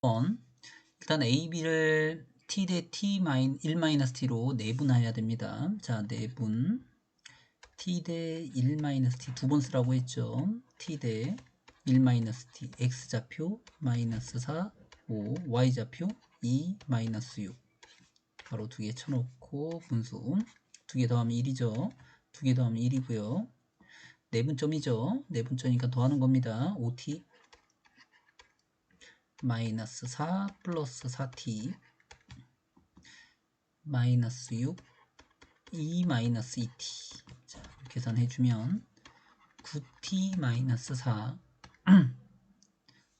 번 일단 AB를 t 대 t 마인 1 마이너스 t로 내분해야 됩니다. 자, 내분 t 대1 마이너스 t 두 번 쓰라고 했죠. t 대1 마이너스 t x 좌표 마이너스 4 5 y 좌표 2 마이너스 6 바로 두 개 쳐놓고 분수 두 개 더하면 1이죠. 두 개 더하면 1이고요. 내분점이죠. 내분점이니까 더하는 겁니다. 5t 마이너스 4 플러스 4t 마이너스 6 2 마이너스 2t 자, 계산해주면 9t 마이너스 4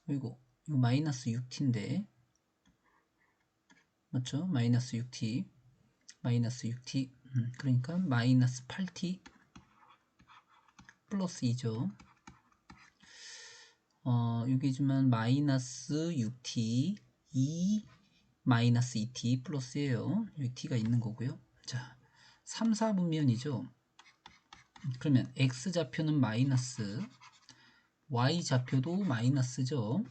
그리고 마이너스 6t인데. 맞죠? 마이너스 6t 마이너스 6t 음, 그러니까 마이너스 8t 플러스 2죠 어, 여기지만 마이너스 6t 2 마이너스 2t 플러스예요. 여기 t가 있는 거고요. 자, 3, 4분면이죠. 그러면 x 좌표는 마이너스 y 좌표도 마이너스죠.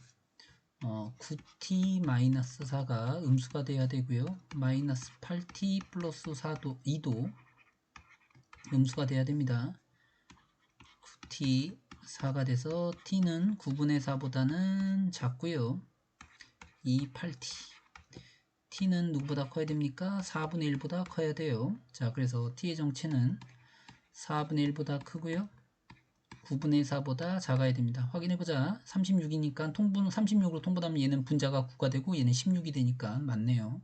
어, 9t 마이너스 4가 음수가 돼야 되고요. 마이너스 8t 플러스 4도 2도 음수가 돼야 됩니다. 9t 4가 돼서 t는 9분의 4보다는 작고요. 2, 8t t는 누구보다 커야 됩니까? 4분의 1보다 커야 돼요. 자, 그래서 t의 정체는 4분의 1보다 크고요. 9분의 4보다 작아야 됩니다. 확인해보자. 36이니까 통분 36으로 통분하면 얘는 분자가 9가 되고 얘는 16이 되니까 맞네요.